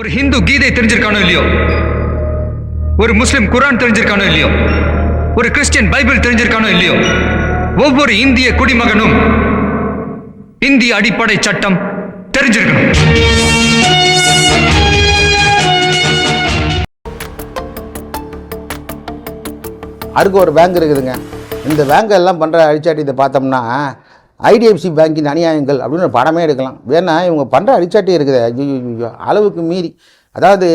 ஒரு ஹிந்து கீதை தெரிஞ்சிருக்கானோ இல்லையோ? ஒரு முஸ்லிம் குரான் தெரிஞ்சிருக்கானோ இல்லையோ? ஒரு கிறிஸ்டியன் பைபிள் தெரிஞ்சிருக்கானோ இல்லையோ? ஒவ்வொரு இந்திய குடிமகனும் இந்திய அடிப்படை சட்டம் தெரிஞ்சிருக்கணும். அதுக்கு ஒரு பேங்க் இருக்குதுங்க. இந்த பேங்க் எல்லாம் பண்ணுற இதை பார்த்தோம்னா ஐடிஎஃப்சி பேங்கின் அநியாயங்கள் அப்படின்னு ஒரு படமே எடுக்கலாம். வேணா இவங்க பண்ணுற அடிச்சாட்டி இருக்குது. ஐயோ அளவுக்கு மீறி. அதாவது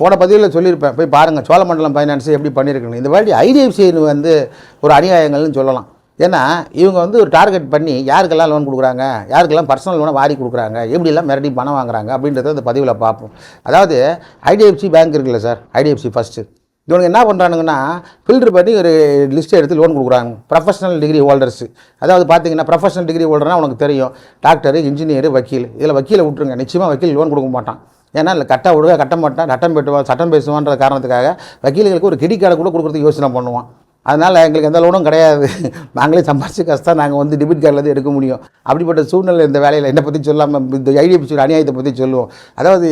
போன பதிவில் சொல்லியிருப்பேன். போய் பாருங்கள் சோழமண்டலம் ஃபைனான்ஸ் எப்படி பண்ணியிருக்கணும் இந்த மாதிரி ஐடிஎஃப்சி வந்து ஒரு அநியாயங்கள்னு சொல்லலாம். ஏன்னா இவங்க வந்து ஒரு டார்கெட் பண்ணி யாருக்கெல்லாம் லோன் கொடுக்குறாங்க? யாருக்கெல்லாம் பர்சனல் லோனை வாரி கொடுக்குறாங்க? எப்படிலாம் மிரட்டி பணம் வாங்குறாங்க? அப்படின்றத அந்த பதிவில் பார்ப்போம். அதாவது ஐடிஎஃப்சி பேங்க் இருக்குல்ல சார்? ஐடிஎஃப்சி ஃபஸ்ட்டு இவனுங்க என்ன பண்ணுறானுங்கன்னா ஃபில்டர் பண்ணி ஒரு லிஸ்ட் எடுத்து லோன் கொடுக்குறாங்க. ப்ரொஃபஷனல் டிகிரி ஹோல்டர்ஸ் அதாவது பார்த்தீங்கன்னா ப்ரொஃபஷனல் டிகிரி ஹோல்டர்னா உனக்கு தெரியும். டாக்டர் இன்ஜினியர் வக்கீல். இதில் வக்கீலை விட்டுருங்க. நிச்சயமாக வக்கீல் லோன் கொடுக்க மாட்டான். ஏன்னா இல்லை கட்ட விடுவா கட்ட மாட்டான். சட்டம் பெட்டுவான் சட்டம் பேசுவான்ற காரணத்துக்காக வக்கீல்களுக்கு ஒரு கிரெடிட் கார்டை கூட கொடுக்குறதுக்கு யோசனை பண்ணுவான். அதனால் எங்களுக்கு எந்த லோனும் கிடையாது. நாங்களே சம்பாரிச்சு கஷ்டம் நாங்கள் வந்து டெபிட் கார்டில் எடுக்க முடியும். அப்படிப்பட்ட சூழ்நிலை இந்த வேலையில் என்னை பற்றி சொல்லாமல் இந்த ஐடிஎஃப்சி அநியாயத்தை பற்றி சொல்லுவோம். அதாவது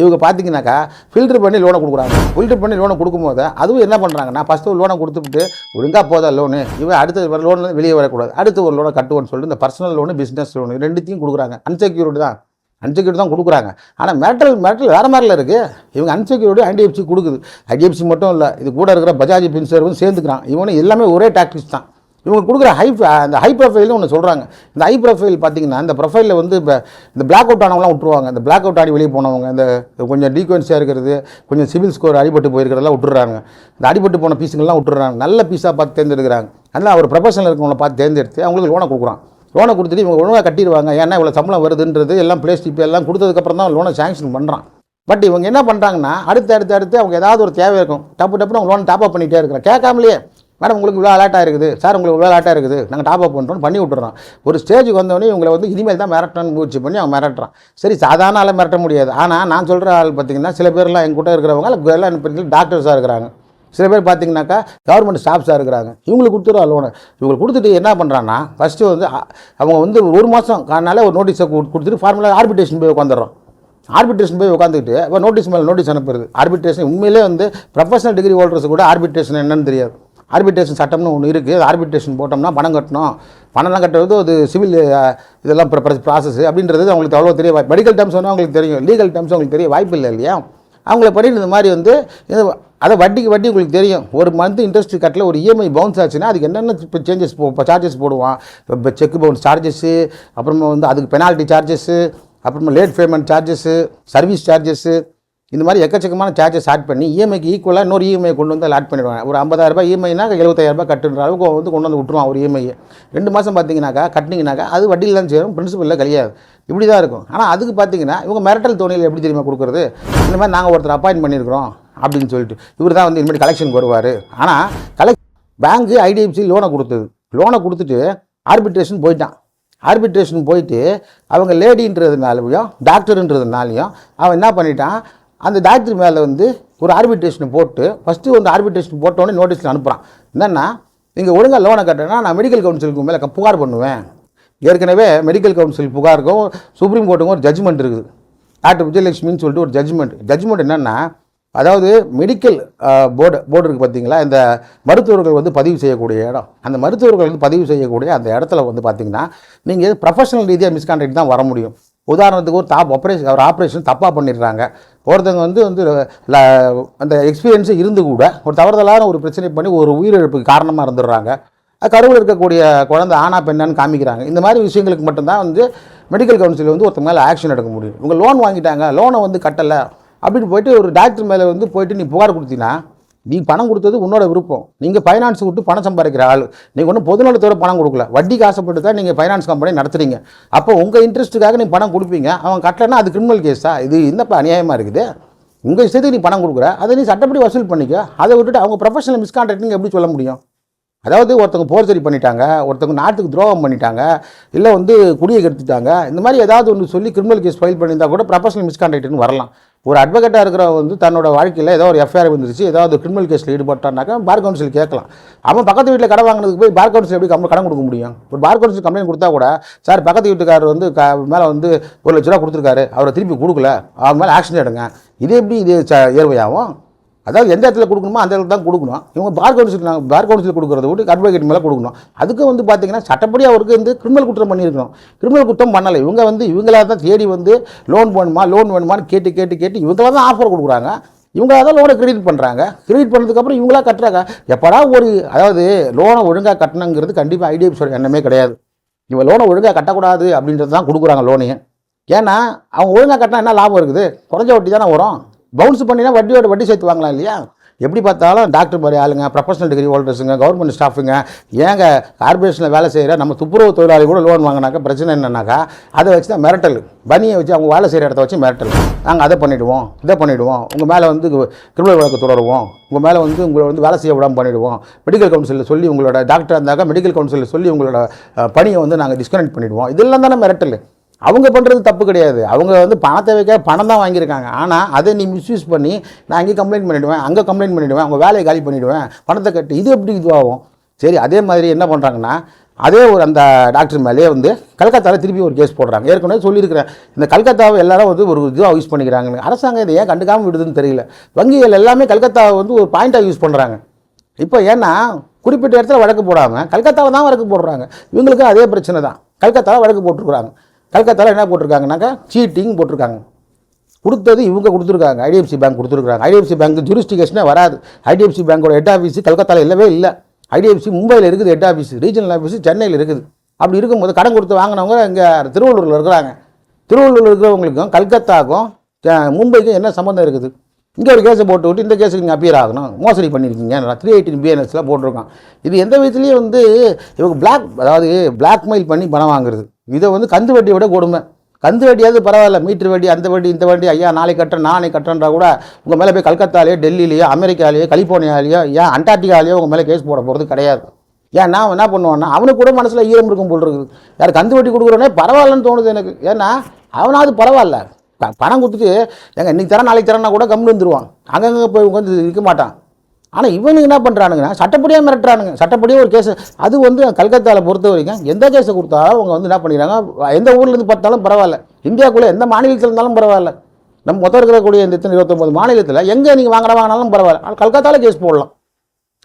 இவங்க பார்த்தீங்கன்னாக்கா ஃபில்டர் பண்ணி லோனை கொடுக்குறாங்க. ஃபில்டர் பண்ணி லோனை கொடுக்கும்போது அதுவும் என்ன பண்ணுறாங்கன்னா ஃபஸ்ட்டு லோனை கொடுத்துட்டு ஒழுங்காக போதா லோனு இவன் அடுத்த லோன்லேருந்து வெளியே வரக்கூடாது. அடுத்து ஒரு லோனை கட்டுவோன்னு சொல்லிட்டு இந்த பர்சனல் லோனு பிஸ்னஸ் லோனு ரெண்டுத்தையும் கொடுக்குறாங்க. அன்செக்யூர்டு தான். அன்செக்யூர்டு தான் கொடுக்குறாங்க. ஆனால் மேட்டல் மேட்டல் வேறு மாதிரில இருக்குது இவங்க அன்செக்யூர்டு ஐடிஎஃப்சி கொடுக்குது. ஐடிஎஃப்சி மட்டும் இல்லை இது கூட இருக்கிற பஜாஜ் பின்சர்வும் சேர்ந்துக்கிறான். இவனும் எல்லாமே ஒரே டாக்டிக்ஸ் தான். இவங்க கொடுக்குற ஹை அந்த ஹை ப்ரொஃபைல்னு ஒன்று சொல்கிறாங்க இந்த ஹை ப்ரொஃபைல் பார்த்தீங்கன்னா இந்த ப்ரொஃபைலில் வந்து இப்போ இந்த பிளாக் அவுட் ஆனவங்களாம் விட்டுருவாங்க. இந்த பிளாக் அவுட் ஆடி வெளியே போனவங்க இந்த கொஞ்சம் டீக்வன்சியாக இருக்கிறது கொஞ்சம் சிவில் ஸ்கோர் அடிபட்டு போயிருக்கிறதெல்லாம் விட்டுறாங்க இந்த அடிபட்டு போன பீஸுங்கள்லாம் விட்டுறாங்க நல்ல பீஸாக பார்த்து தேர்ந்தெடுக்கிறாங்க. அதனால் அவர் ப்ரொஃபஷனில் இருக்கிறவங்கள பார்த்து தேர்ந்தெடுத்து அவங்களுக்கு லோனை கொடுக்குறான். லோனை கொடுத்துட்டு இவங்க ஒழுங்காக கட்டிடுவாங்க. ஏன்னா இவ்வளோ சம்பளம் வருதுன்றது எல்லாம் பிளே இப்போ எல்லாம் கொடுத்ததுக்கப்புறம் தான் லோனை சாங்ஷன் பண்ணுறான் பட் இவங்க என்ன பண்ணுறாங்கன்னா அடுத்து அடுத்து அடுத்து அவங்க ஏதாவது ஒரு தேவை இருக்கும். டப்பு டப்புன்னு அவங்க லோன் டாப் அப் பண்ணிகிட்டே இருக்கிறேன் கேட்காமலேயே மேடம் உங்களுக்கு இவ்வளோ அலாட்டாக இருக்குது. சார் உங்களுக்கு இவ்வளோ அலாட்டாக இருக்குது. நாங்கள் டாப் அப் பண்ணுறோம் பண்ணி விட்டுறோம் ஒரு ஸ்டேஜுக்கு வந்தவொடனே இவங்களை வந்து இனிமேல் தான் மிரட்டணும்னு முயற்சி பண்ணி அவன் மிரட்டுறான். சரி சாதாரண ஆளை மிரட்ட முடியாது. ஆனால் நான் சொல்கிற ஆள் பார்த்தீங்கன்னா சில பேர்லாம் எங்கள் கூட இருக்கிறவங்க எல்லாம் டாக்டர்ஸாக இருக்கிறாங்க. சில பேர் பார்த்தீங்கன்னாக்கா கவர்மெண்ட் ஸ்டாஃப்ஸாக இருக்கிறாங்க. இவங்களுக்கு கொடுத்துருவா லோனு இவங்களுக்கு கொடுத்துட்டு என்ன பண்ணுறான்னா ஃபஸ்ட்டு வந்து அவங்க வந்து ஒரு மாதம் காணால ஒரு நோட்டீஸை கொடுத்துட்டு ஃபார்முலா ஆர்பிட்ரேஷன் போய் உட்காந்துடுறோம் ஆர்பிட்ரேஷன் போய் உட்காந்துக்கிட்டு இப்போ நோட்டீஸ் மேலே நோட்டீஸ் அனுப்புறது. ஆர்பிட்ரேஷன் உண்மையிலே வந்து ப்ரொஃபஷனல் டிகிரி ஹோல்டர்ஸ் கூட ஆர்பிட்ரேஷன் என்னன்னு தெரியாது. ஆர்பிட்ரேஷன் சட்டம்னு ஒன்று இருக்குது அது ஆர்பிட்ரேஷன் போட்டோம்னா பணம் கட்டணும். பணம்லாம் கட்டுறது அது சிவில் இதெல்லாம் ப்ராசஸ் அப்படின்றது அவங்களுக்கு அவ்வளோ தெரிய வாய்ப்பு மெடிக்கல் டேர்ம்ஸ் வந்து அவங்களுக்கு தெரியும். லீகல் டேர்ம்ஸ் அவங்களுக்கு தெரிய வாய்ப்பு இல்லை இல்லையா? அவங்கள படி இந்த மாதிரி வந்து அதை வட்டிக்கு வட்டி உங்களுக்கு தெரியும். ஒரு மந்த் இன்ட்ரெஸ்ட் கட்டில் ஒரு இஎம்ஐ பவுன்ஸ் ஆச்சுன்னா அதுக்கு என்னென்ன இப்போ சேஞ்சஸ் போ சார்ஜஸ் போடுவான். இப்போ செக் பவுன்ஸ் சார்ஜஸ்ஸு அப்புறமா வந்து அதுக்கு பெனால்ட்டி சார்ஜஸ்ஸு அப்புறமா late payment charges service charges இந்த மாதிரி எக்கச்சக்கமான சார்ஜஸ் ஆட் பண்ணி இஎம்ஐக்கு ஈக்குவலாக இன்னொரு இஎம்ஐ கொண்டு வந்து ஆட் பண்ணிடுவாங்க. ஒரு ஐம்பதாயிரரூபா இஎம்ஐனா எழுபத்தாயிரம் கட்டுன்ற அளவுக்கு வந்து கொண்டு வந்து விட்டுருவான் ஒரு இஎம்ஐ ரெண்டு மாதம் பார்த்தீங்கன்னாக்கா கட்டினீங்கனாக்கா அது வட்டியில் தான் சேரும் பிரின்சிபலில் கழியாது. இப்படி தான் இருக்கும். ஆனால் அதுக்கு பார்த்தீங்கன்னா இவங்க மிரட்டல் தோணியில் எப்படி தெரியுமா கொடுக்குறது? இந்த மாதிரி நாங்கள் ஒருத்தர் அப்பாயின்ட் பண்ணியிருக்கிறோம். அப்படின்னு சொல்லிட்டு. இவர் தான் வந்து இனிமேல் கலெக்ஷனுக்கு வருவார். ஆனால் கலெக் பேங்க்கு ஐடிஎஃப்சி லோனை கொடுத்தது. லோனை கொடுத்துட்டு ஆர்பிட்ரேஷன் போயிட்டான். ஆர்பிட்ரேஷன் போயிட்டு அவங்க லேடின்றதுனாலையும் டாக்டருன்றதுனாலையும் அவன் என்ன பண்ணிட்டான்? அந்த டாக்டர் மேலே வந்து ஒரு ஆர்பிட்ரேஷன் போட்டு ஃபஸ்ட்டு வந்து ஆர்பிட்ரேஷன் போட்டோன்னே நோட்டீஸில் அனுப்புகிறான் என்னென்னா நீங்கள் ஒழுங்காக லோனை கட்டினா நான் மெடிக்கல் கவுன்சிலுக்கு மேலே புகார் பண்ணுவேன். ஏற்கனவே மெடிக்கல் கவுன்சில் புகாருக்கும் சுப்ரீம் கோர்ட்டுக்கும் ஒரு ஜட்ஜ்மெண்ட் இருக்குது. டாக்டர் விஜயலட்சுமின்னு சொல்லிட்டு ஒரு ஜட்ஜ்மெண்ட் ஜட்ஜ்மெண்ட் என்னென்னா அதாவது மெடிக்கல் போர்டு போர்டு இருக்குது பார்த்தீங்களா? இந்த மருத்துவர்கள் வந்து பதிவு செய்யக்கூடிய இடம். அந்த மருத்துவர்கள் வந்து பதிவு செய்யக்கூடிய அந்த இடத்துல வந்து பார்த்தீங்கன்னா நீங்கள் ப்ரொஃபஷனல் ரீதியாக மிஸ்கான்டக்ட் தான் வர முடியும். உதாரணத்துக்கு ஒரு தாப் ஆப்ரேஷன் ஒரு ஆப்ரேஷன் தப்பாக பண்ணிடுறாங்க. ஒருத்தவங்க வந்து வந்து அந்த எக்ஸ்பீரியன்ஸு இருந்து கூட ஒரு தவறுதலான ஒரு பிரச்சனை பண்ணி ஒரு உயிரிழப்புக்கு காரணமாக இருந்துடுறாங்க. கருவில் இருக்கக்கூடிய குழந்தை ஆனா பெண்ணான்னு காமிக்கிறாங்க. இந்த மாதிரி விஷயங்களுக்கு மட்டும்தான் வந்து மெடிக்கல் கவுன்சில் வந்து ஒருத்தங்க மேலே ஆக்ஷன் எடுக்க முடியும். இவங்க லோன் வாங்கிட்டாங்க. லோனை வந்து கட்டலை. அப்படின்னு போயிட்டு ஒரு டாக்டர் மேலே வந்து போயிட்டு நீ புகார் கொடுத்தீங்கன்னா நீ பணம் கொடுத்தது உன்னோட விருப்பம். நீங்கள் ஃபைனான்ஸ் விட்டு பணம் சம்பாதிக்கிற ஆள். நீங்கள் ஒன்றும் பொதுநலத்தோட பணம் கொடுக்கல. வட்டிக்கு ஆசைப்பட்டு தான் நீங்கள் ஃபைனான்ஸ் கம்பெனி நடத்துறீங்க. அப்போ உங்கள் இன்ட்ரெஸ்ட்டுக்காக நீ பணம் கொடுப்பீங்க. அவன் கட்டலைன்னா அது கிரிமினல் கேஸா இது என்னப்பா அநியாயமாக இருக்குது? உங்கள் இஷ்டத்துக்கு நீ பணம் கொடுக்குற. அதை நீ சட்டப்படி வசூல் பண்ணிக்க. அதை விட்டுட்டு அவங்க ப்ரொஃபஷனல் மிஸ்கான்ட்ராக்டிங் எப்படி சொல்ல முடியும்? அதாவது ஒருத்தவங்க போர்ச்சரி பண்ணிட்டாங்க. ஒருத்தவங்க நாட்டுக்கு துரோகம் பண்ணிட்டாங்க. இல்லை வந்து குடியை கெடுத்துட்டாங்க. இந்த மாதிரி ஏதாவது ஒன்று சொல்லி கிரிமினல் கேஸ் ஃபைல் பண்ணியிருந்தா கூட ப்ரொஃபஷனல் மிஸ்கான்ட்ராக்ட்னு வரலாம். ஒரு அட்வொகேட்டாக இருக்கிறவங்க வந்து தன்னோட வாழ்க்கையில் ஏதோ ஒரு எஃப்ஐஆர் வந்துருச்சு ஏதாவது கிரிமினல் கேஸில் ஈடுபட்டானாக்கா பார் கவுன்சில் கேட்கலாம். அவன் பக்கத்து வீட்டில் கடை வாங்கினதுக்கு போய் பார் கவுன்சில் எப்படி கம்ம- கடன் கொடுக்க முடியும்? ஒரு பார் கவுன்சில் கம்ப்ளைண்ட் கொடுத்தா கூட சார் பக்கத்து வீட்டுக்காரர் வந்து க மேலே வந்து ஒரு லட்ச ரூபா கொடுத்துருக்காரு அவரை திருப்பி கொடுக்கல அவன் மேலே ஆக்ஷன் எடுங்க. இது எப்படி இது ச- ஏர்வையாகும்? அதாவது எந்த இடத்துல கொடுக்கணுமோ அந்த இடத்துல தான் கொடுக்கணும். இவங்க பார் கவுன்சில் நாங்கள் பார் கவுன்சில் கொடுக்குறத விட்டு அட்வொகேட் மேலே கொடுக்கணும். அதுக்கு வந்து பார்த்தீங்கன்னா சட்டப்படி அவருக்கு வந்து கிரிமினல் குற்றம் பண்ணியிருக்கணும். கிரிமினல் குற்றம் பண்ணலை. இவங்க வந்து இவங்களா தான் தேடி வந்து லோன் வேணுமா லோன் வேணுமான்னு கேட்டு கேட்டு கேட்டு இவங்களாக தான் ஆஃபர் கொடுக்குறாங்க. இவங்களாக தான் லோனை கிரெடிட் பண்ணுறாங்க கிரெடிட் பண்ணதுக்கப்புறம் இவங்களா கட்டுறாங்க. எப்படா ஒரு அதாவது லோனை ஒழுங்காக கட்டணுங்கிறது கண்டிப்பாக ஐடிஎஃப்சியோட எண்ணமே கிடையாது. இவன் லோனை ஒழுங்காக கட்டக்கூடாது அப்படின்றது தான் கொடுக்குறாங்க லோனையும் ஏன்னா அவங்க ஒழுங்காக கட்டினா என்ன லாபம் இருக்குது? குறைஞ்ச வட்டி தானே வரும். பவுன்ஸ் பண்ணினா வட்டியோட வட்டி சேர்த்து வாங்கலாம் இல்லையா? எப்படி பார்த்தாலும் டாக்டர் மாதிரி ஆளுங்க ப்ரொஃபஷனல் டிகிரி ஹோல்டர்ஸுங்க கவர்மெண்ட் ஸ்டாஃபுங்க ஏங்க கார்பரேஷனில் வேலை செய்கிற நம்ம துப்புரவு தொழிலாளி கூட லோன் வாங்கினாக்கா பிரச்சனை என்னன்னாக்கா அதை வச்சு தான் மிரட்டல். பனியை வச்சு அவங்க வேலை செய்கிற இடத்த வச்சு மிரட்டல். நாங்கள் அதை பண்ணிவிடுவோம் இதை பண்ணிவிடுவோம் உங்கள் மேலே வந்து கிரிமினல் வழக்கு தொடருவோம் உங்கள் மேலே வந்து உங்களை வந்து வேலை செய்ய விடாமல் பண்ணிவிடுவோம் மெடிக்கல் கவுன்சிலில் சொல்லி உங்களோட டாக்டர் இருந்தாக்கா மெடிக்கல் கவுன்சிலில் சொல்லி உங்களோட பணியை வந்து நாங்கள் டிஸ்கனெக்ட் பண்ணிவிடுவோம் இதெல்லாம் தானே மிரட்டல். அவங்க பண்ணுறது தப்பு கிடையாது. அவங்க வந்து பணத்தை வைக்க பணம் தான் வாங்கியிருக்காங்க. ஆனால் அதை நீ மிஸ்யூஸ் பண்ணி நான் அங்கே கம்ப்ளைண்ட் பண்ணிவிடுவேன் அங்கே கம்ப்ளைண்ட் பண்ணிவிடுவேன் அவங்க வேலையை காலி பண்ணிவிடுவேன் பணத்தை கட்டி இது எப்படி இதுவாகும்? சரி அதே மாதிரி என்ன பண்ணுறாங்கன்னா அதே ஒரு அந்த டாக்டர் மேலேயே வந்து கல்கத்தாவில் திருப்பி ஒரு கேஸ் போடுறாங்க. ஏற்கனவே சொல்லியிருக்கிறேன். இந்த கல்கத்தாவை எல்லாரும் வந்து ஒரு இதுவாக யூஸ் பண்ணிக்கிறாங்க. அரசாங்கம் இதை ஏன் கண்டுக்காமல் விடுதுன்னு தெரியல. வங்கிகள் எல்லாமே கல்கத்தாவை வந்து ஒரு பாயிண்ட்டாக யூஸ் பண்ணுறாங்க இப்போ ஏன்னா குறிப்பிட்ட இடத்துல வழக்கு போடாமல் கல்கத்தாவை தான் வழக்கு போடுறாங்க. இவங்களுக்கு அதே பிரச்சனை தான். கல்கத்தாவை வழக்கு போட்டுருக்குறாங்க. கல்கத்தாவில் என்ன போட்டிருக்காங்கனாக்கா சீட்டிங் போட்டிருக்காங்க. கொடுத்தது இவங்க கொடுத்துருக்காங்க. ஐடிஎஃப்சி பேங்க் கொடுத்துருக்காங்க ஐடிஎஃப்சி பேங்க் ஜூரிஸ்டிகேஷனே வராது. ஐடிஎஃப்சி பேங்கோட ஹெட் ஆஃபீஸ் கல்கத்தாவில் இல்லவே இல்லை. ஐடிஎஃப்சி மும்பையில் இருக்குது ஹெட் ஆஃபீஸ் ரீஜனல் ஆஃபீஸ் சென்னையில் இருக்குது. அப்படி இருக்கும்போது கடன் கொடுத்து வாங்கினவங்க இங்கே திருவள்ளூரில் இருக்கிறாங்க. திருவள்ளூரில் இருக்கிறவங்களுக்கும் கல்கத்தாக்கும் மும்பைக்கும் என்ன சம்மந்தம் இருக்குது? இங்கே ஒரு கேஸை போட்டு விட்டு இந்த கேஸுக்கு நீங்கள் அப்பியர் ஆகணும். மோசடி பண்ணியிருக்கீங்க நான் த்ரீ எயிட்டின் பிஎன்எஸில் போட்டிருக்கான். இது எந்த விதத்துலேயும் வந்து இவங்க பிளாக் அதாவது பிளாக்மெயில் பண்ணி பணம் வாங்குறது. இதை வந்து கந்து வட்டியை விட கொடுமை. கந்து வட்டியாவது பரவாயில்ல மீட்டர் வட்டி அந்த வட்டி இந்த வட்டி ஐயா நாளைக்கு கட்டுறேன் நானே கட்டுறேன்றா கூட உங்கள் மேலே போய் கல்கத்தாலேயோ டெல்லியிலையோ அமெரிக்காலேயோ கலிஃபோர்னியாலேயோ ஏன் அண்டார்டிகாலேயோ உங்கள் மேலே கேஸ் போட போகிறது கிடையாது. ஏன் நான் என்ன பண்ணுவான்னா அவனுக்கு கூட மனசில் ஈரம் இருக்கும் போல் இருக்குது. யார் கந்து வட்டி கொடுக்குறோன்னே பரவாயில்லன்னு தோணுது எனக்கு. ஏன்னா அவனாவது பரவாயில்ல. பணம் கொடுத்துட்டு எங்கே இன்னைக்கு தரேன் நாளைக்கு தரேன்னா கூட கம்முன்னு வந்துடுவான் அங்கங்கே போய் உட்காந்து இருக்க மாட்டான். ஆனால் இவனுங்க என்ன பண்ணுறானுங்கன்னா சட்டப்படியாக மிரட்டுறானுங்க. சட்டப்படியாக ஒரு கேஸ் அது வந்து கல்கத்தாவில் பொறுத்த வரைக்கும் எந்த கேஸை கொடுத்தாலும் அவங்க வந்து என்ன பண்ணிக்கிறாங்க எந்த ஊர்லேருந்து பார்த்தாலும் பரவாயில்ல. இந்தியாவுக்குள்ளே எந்த மாநிலத்தில் இருந்தாலும் பரவாயில்ல. நம்ம மொத்தம் இருக்கக்கூடிய இந்த இத்தனை இருபத்தொம்பது மாநிலத்தில் எங்கே நீங்கள் வாங்கின வாங்கினாலும் பரவாயில்ல. ஆனால் கல்கத்தாவில் கேஸ் போடலாம்.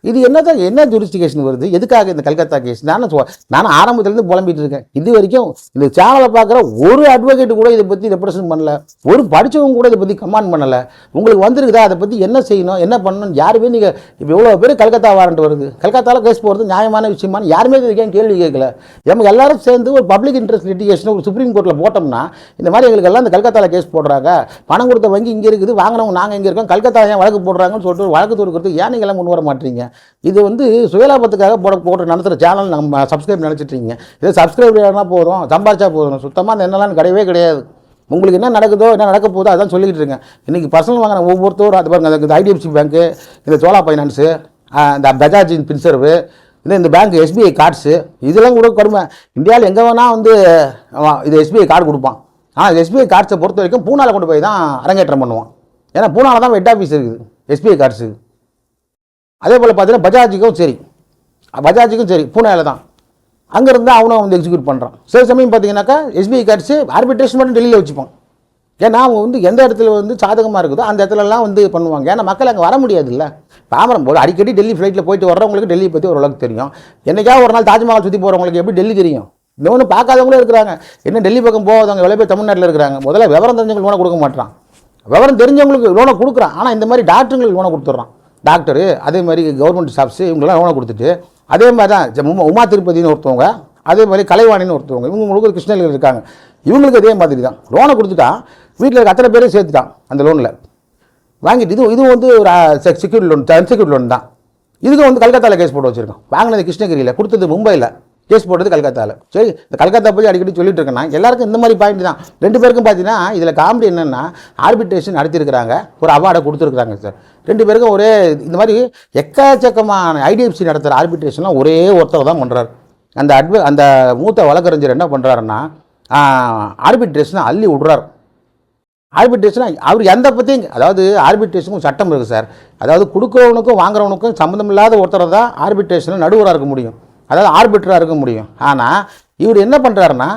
இது என்னதான் என்ன ஜூரிஸ்டிகேஷன் வருது? எதுக்காக இந்த கல்கத்தா கேஸ் நானும் சொ- நானும் ஆரம்பத்துலேருந்து புலம்பிட்டு இருக்கேன் இது வரைக்கும் இந்த சேனலை பார்க்குற ஒரு அட்வொகேட் கூட இதை பற்றி ரெப்ரசன்ட் பண்ணல. ஒரு படிச்சவங்க கூட இதை பற்றி கமாண்ட் பண்ணலை. உங்களுக்கு வந்திருக்குதா? அதை பற்றி என்ன செய்யணும்? என்ன பண்ணணும் யாருமே நீங்கள் இப்போ இவ்வளோ பேர் கல்கத்தா வாரண்ட் வருது? கல்கத்தாவில் கேஸ் போகிறது நியாயமான விஷயமான யாருமே இது கேள்வி கேட்கல. நம்ம எல்லாரும் சேர்ந்து ஒரு பப்ளிக் இன்ட்ரெஸ்ட் லிட்டிகேஷன் ஒரு சுப்ரீம் கோர்ட்டில் போட்டோம்னா இந்த மாதிரி எங்களுக்கு எல்லாம் இந்த கல்கத்தாவில் கேஸ் போடுறாங்க. பணம் கொடுத்த வங்கி இங்கே இருக்குது வாங்கினவங்க நாங்கள் இங்கே இருக்கோம். கல்கத்தா ஏன் வழக்கு போடுறாங்கன்னு சொல்லிட்டு ஒரு வழக்கு தொடுக்கிறதுக்கு ஏன் நீங்கள் எல்லாம் முன் வர மாட்டீங்க? இது வந்து சுயலாபத்துக்காக போட போட்டு நடத்துகிற சேனல் நம்ம சப்ஸ்கிரைப் நினச்சிட்ருக்கீங்க இதை சப்ஸ்கிரைப் ஆனால் போதும் சம்பாரிச்சா போதும். சுத்தமாக என்னெல்லாம் கிடையவே கிடையாது. உங்களுக்கு என்ன நடக்குதோ என்ன நடக்க போதோ அதான் சொல்லிக்கிட்டு இருக்கேன். இன்றைக்கி பர்சனல் வாங்கின ஒவ்வொருத்தரும் அது பாருங்க இந்த ஐடிஎஃப்சி பேங்க்கு இந்த சோலா ஃபைனான்ஸு இந்த பஜாஜ் பின்சர்வு இந்த இந்த பேங்க் எஸ்பிஐ கார்ட்ஸு இதெல்லாம் கூட கொடுமை. இந்தியாவில் எங்கே வேணால் வந்து இது எஸ்பிஐ கார்டு கொடுப்பான். ஆனால் எஸ்பிஐ கார்ட்ஸை பொறுத்த வரைக்கும் பூனாவில் கொண்டு போய் தான் அரங்கேற்றம் பண்ணுவான். ஏன்னா பூனாவில் தான் ஹெட் ஆஃபீஸ் இருக்குது எஸ்பிஐ கார்ட்ஸுக்கு அதே போல் பார்த்தீங்கன்னா பஜாஜுக்கும் சரி. பஜாஜுக்கும் சரி பூனேல தான். அங்கேருந்து அவனும் வந்து எக்ஸிக்யூட் பண்ணுறான் சில சமயம் பார்த்தீங்கன்னாக்கா எஸ்பிஐ கார்ட்ஸு ஆர்பிட்ரேஷன் மட்டும் டெல்லியில் வச்சுப்பான் ஏன்னா அவங்க வந்து எந்த இடத்துல வந்து சாதகமாக இருக்குதோ அந்த இடத்துலலாம் வந்து பண்ணுவாங்க. ஏன்னா மக்கள் அங்கே வர முடியாது இல்லை பாமரம் போல் அடிக்கடி டெல்லி ஃப்ளைட்டில் போயிட்டு வர்றவங்களுக்கு டெல்லி பற்றி ஓரளவுக்கு தெரியும். என்னைக்காவது ஒரு நாள் தாஜ்மஹால் சுற்றி போகிறவங்களுக்கு எப்படி டெல்லி தெரியும்? இன்னொன்று பார்க்காதவங்களும் இருக்கிறாங்க. என்ன டெல்லி பக்கம் போகாதவங்க எவ்வளோ பேர் தமிழ்நாட்டில் இருக்கிறாங்க? முதல்ல விவரம் தெரிஞ்சவங்களுக்கு லோனை கொடுக்க மாட்டான் விவரம் தெரிஞ்சவங்களுக்கு லோனை கொடுக்குறான். ஆனால் இந்த மாதிரி டாக்டருங்களுக்கு லோனை கொடுத்துட்றான். டாக்டரு அதே மாதிரி கவர்மெண்ட் ஸ்டாஃப்ஸு இவங்களாம் லோனை கொடுத்துட்டு அதே மாதிரி தான் உமா- உமா திருப்பதினு ஒருத்தவங்க அதே மாதிரி கலைவாணின்னு ஒருத்தவங்க இவங்க முழுக்க கிருஷ்ணகிரியில் இருக்காங்க. இவங்களுக்கு அதே மாதிரி தான். லோனை கொடுத்துட்டா வீட்டில் இருக்க அத்தனை பேரையும் சேர்த்துட்டான் அந்த லோனில். வாங்கிட்டு இது இதுவும் வந்து ஒரு செக்யூரிட்டி லோன் செக்யூர்ட் லோன் தான். இதுக்கு வந்து கல்கத்தாவில் கேஸ் போட்டு வச்சுருக்கோம் வாங்கினது கிருஷ்ணகிரியில் கொடுத்தது மும்பையில். கேஸ் போட்டது கல்கத்தாவில் சரி இந்த கல்கத்தா போய் அடிக்கடி சொல்லிட்டு இருக்கேன்னா எல்லாருக்கும் இந்த மாதிரி பாயிண்ட் தான். ரெண்டு பேருக்கும் பார்த்தீங்கன்னா இதில் காமெடி என்னென்னா ஆர்பிட்ரேஷன் நடத்திருக்கிறாங்க ஒரு அவார்டை கொடுத்துருக்குறாங்க சார் ரெண்டு பேருக்கும் ஒரே இந்த மாதிரி எக்கச்சக்கமான ஐடிஎஃப்சி நடத்துகிற ஆர்பிட்ரேஷன்லாம் ஒரே ஒருத்தர் தான் பண்ணுறாரு அந்த அட்வ அந்த மூத்த வழக்கறிஞர் என்ன பண்ணுறாருன்னா ஆர்பிட்ரேஷனை அள்ளி விடுறார். ஆர்பிட்ரேஷன் அவர் எந்த பற்றியும் அதாவது ஆர்பிட்ரேஷனுக்கும் சட்டம் இருக்குது சார் அதாவது கொடுக்குறவனுக்கும் வாங்குறவனுக்கும் சம்மந்தம் இல்லாத ஒருத்தரை தான் ஆர்பிட்ரேஷனில் நடுவராக இருக்க முடியும். அதாவது ஆர்பிட்டராக இருக்க முடியும். ஆனால் இவர் என்ன பண்ணுறாருன்னா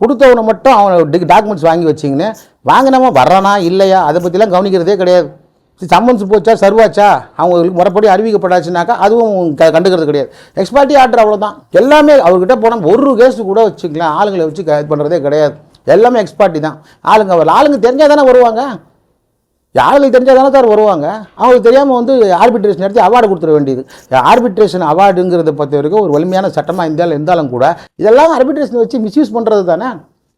கொடுத்தவனை மட்டும் அவனை டாக்குமெண்ட்ஸ் வாங்கி வச்சிங்கன்னு வாங்கினவன் வர்றானா இல்லையா அதை பற்றிலாம் கவனிக்கிறதே கிடையாது. சம்மன்ஸ் போச்சா சர்வாச்சா அவங்களுக்கு முறைப்படி அறிவிக்கப்படாச்சுனாக்கா அதுவும் க கண்டுக்கிறது கிடையாது. எக்ஸ்பார்ட்டி ஆர்டர் அவ்வளோதான் எல்லாமே அவர்கிட்ட போனால் ஒரு கேஸ் கூட வச்சுக்கலாம். ஆளுங்களை வச்சு க- இது பண்ணுறதே கிடையாது. எல்லாமே எக்ஸ்பார்ட்டி தான். ஆளுங்க வரல ஆளுங்க தெரிஞ்சால் தானே வருவாங்க. யாருக்கு தெரிஞ்சால் தானே சார் வருவாங்க? அவங்களுக்கு தெரியாமல் வந்து ஆர்பிட்ரேஷன் எடுத்து அவார்டு கொடுத்துட வேண்டியது. ஆர்பிட்ரேஷன் அவார்டுங்கிறத பொறுத்த வரைக்கும் ஒரு வலிமையான சட்டமாக இந்தியாவில் இருந்தாலும் கூட இதெல்லாம் ஆர்பிட்ரேஷன் வச்சு மிஸ்யூஸ் பண்ணுறது தானே?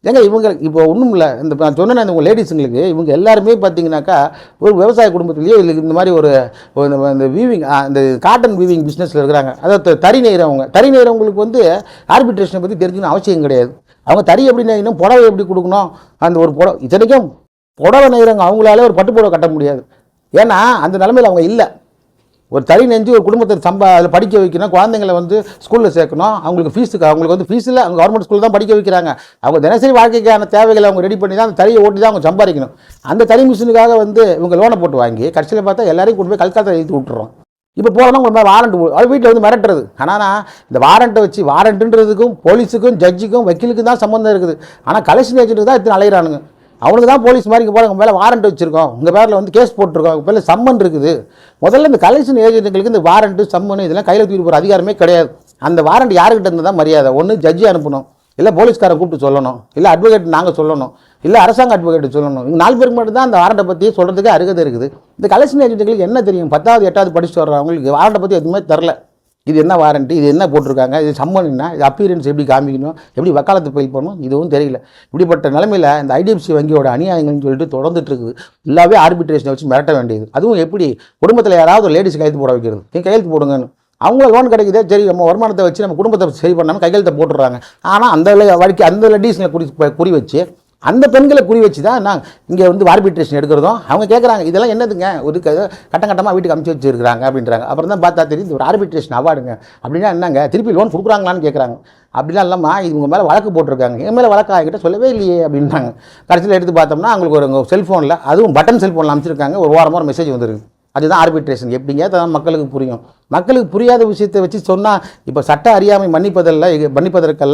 ஏங்க இவங்க இப்போ ஒன்றும் இல்லை. இந்த நான் சொன்னேன் இந்த லேடிஸுங்களுக்கு இவங்க எல்லாருமே பார்த்தீங்கன்னாக்கா ஒரு விவசாய குடும்பத்துலேயோ இல்லை இந்த மாதிரி ஒரு இந்த- இந்த வீவிங் இந்த காட்டன் வீவிங் பிஸ்னஸில் இருக்கிறாங்க. அதாவது தறி நெய்கிறவங்க தறி நெய்கிறவங்களுக்கு வந்து ஆர்பிட்ரேஷனை பற்றி தெரிஞ்சுக்கணும் அவசியம் கிடையாது. அவங்க தறி எப்படி நெய்யணும் புடவை எப்படி கொடுக்கணும் அந்த ஒரு புடவை இத்தனைக்கும் புடவை நெய்கிறவங்க அவங்களால ஒரு பட்டு புடவை கட்ட முடியாது. ஏன்னா அந்த நிலமையில் அவங்க இல்லை. ஒரு தறி நெஞ்சு ஒரு குடும்பத்தை சம்பா அதில் படிக்க வைக்கணும். குழந்தைங்களை வந்து ஸ்கூலில் சேர்க்கணும். அவங்களுக்கு ஃபீஸுக்கு அவங்களுக்கு வந்து ஃபீஸ் இல்லை. அவங்க கவர்மெண்ட் ஸ்கூலில் தான் படிக்க வைக்கிறாங்க. அவங்க தினசரி வாழ்க்கைக்கான தேவைகளை அவங்க ரெடி பண்ணி தான் அந்த தறியை ஓட்டி தான் அவங்க சம்பாதிக்கணும். அந்த தறி மிஷினுக்காக வந்து இவங்க லோனை போட்டு வாங்கி கடைசியில் பார்த்தா எல்லாரையும் கொண்டு போய் கல்கத்தா எழுதி விட்டுறோம். இப்போ போகிறோம்னா உங்களை மேலே வாரண்ட் அவர் வீட்டில் வந்து மிரட்டுறது. ஆனால் இந்த வாரண்ட்டை வச்சு வாரண்ட்டுன்றதுக்கும் போலீஸுக்கும் ஜட்ஜுக்கும் வக்கீலுக்கும் தான் சம்மந்தம் இருக்குது. ஆனால் கலெக்ஷன் ஏஜென்ட்டுக்கு தான் இத்தனை அலையிறானுங்க. அவனுக்கு தான் போலீஸ் மாதிரி இங்கே போகிற உங்கள் மேலே வாரண்ட் வச்சுருக்கோம். உங்கள் பேரில் வந்து கேஸ் போட்டிருக்கோம். உங்கள் பேரில் சம்மன் இருக்குது. முதல்ல இந்த கலெக்ஷன் ஏஜென்ட்டுகளுக்கு இந்த வாரண்ட்டு சம்மன் இதெல்லாம் கையில் தூக்கி போகிற அதிகாரமே கிடையாது. அந்த வாரண்ட் யாருக்கிட்ட இருந்து தான் மரியாதை. ஒன்று ஜட்ஜி அனுப்பணும். இல்லை போலீஸ்காரை கூப்பிட்டு சொல்லணும். இல்லை அட்வொகேட் நாங்கள் சொல்லணும். இல்லை அரசாங்க அட்வொகேட் சொல்லணும். இங்கே நாலு பேருக்கு மட்டும் தான் அந்த வாரண்டை பற்றி சொல்கிறதுக்கு அருகதை இருக்குது. இந்த கலெக்ஷன் ஏஜென்ட்டுகளுக்கு என்ன தெரியும்? பத்தாவது எட்டாவது படிச்சுட்டு வர்றவங்களுக்கு வாரண்டை பற்றி எதுவுமே தெரில. இது என்ன வாரண்ட்டி இது என்ன போட்டிருக்காங்க இது சம்மன் என்ன இது அப்பீரன்ஸ் எப்படி காமிக்கணும் எப்படி வக்காலத்து ஃபைல் பண்ணணும் இதுவும் தெரியல. இப்படிப்பட்ட நிலமையில் இந்த ஐடிஎஃப்சி வங்கியோட அநியாயங்கள்னு சொல்லிட்டு தொடர்ந்துட்டு இருக்குது எல்லாவே ஆர்பிட்ரேஷனை வச்சு மிரட்ட வேண்டியது. அதுவும் எப்படி குடும்பத்தில் யாராவது ஒரு லேடிஸ் கையெழுத்து போட வைக்கிறது. நீ கையெழுத்து போடுங்கன்னு. அவங்க லோன் கிடைக்குதே சரி நம்ம வருமானத்தை வச்சு நம்ம குடும்பத்தை சரி பண்ணாமல் கையெழுத்தை போட்டுடுறாங்க. ஆனால் அந்த வழிக்கு அந்த லேடிஸில் குறி குறி வச்சு அந்த பெண்களை குறி வச்சு தான் நான் இங்கே வந்து ஆர்பிட்ரேஷன் எடுக்கிறதும். அவங்க கேட்குறாங்க இதெல்லாம் என்னதுங்க? ஒரு கட்டம் கட்டமாக வீட்டுக்கு அமுச்சு வச்சுருக்காங்க அப்படின்றாங்க. அப்புறம் தான் பார்த்தா தெரியுது ஒரு ஆர்பிட்ரேஷன் அவார்டுங்க அப்படின்னா என்னங்க? திருப்பி லோன் கொடுக்குறாங்களான்னு கேட்குறாங்க அப்படிலாம் இல்லாமல் இது உங்கள் மேலே வழக்கு போட்டிருக்காங்க. என் மேலே வழக்கு ஆகிட்ட சொல்லவே இல்லையே அப்படின்றாங்க. கடைசியில் எடுத்து பார்த்தோம்னா அவங்களுக்கு ஒரு செல்ஃபோனில் அதுவும் பட்டன் செல்ஃபோனில் அமைச்சிருக்காங்க. ஒரு வாரமாக ஒரு மெசேஜ் வந்துருக்கு அதுதான் ஆர்பிட்ரேஷன் எப்படிங்க? அதான் மக்களுக்கு புரியும். மக்களுக்கு புரியாத விஷயத்தை வச்சு சொன்னால் இப்போ சட்ட அறியாமை மன்னிப்பதில்லை மன்னிப்பதற்கல்ல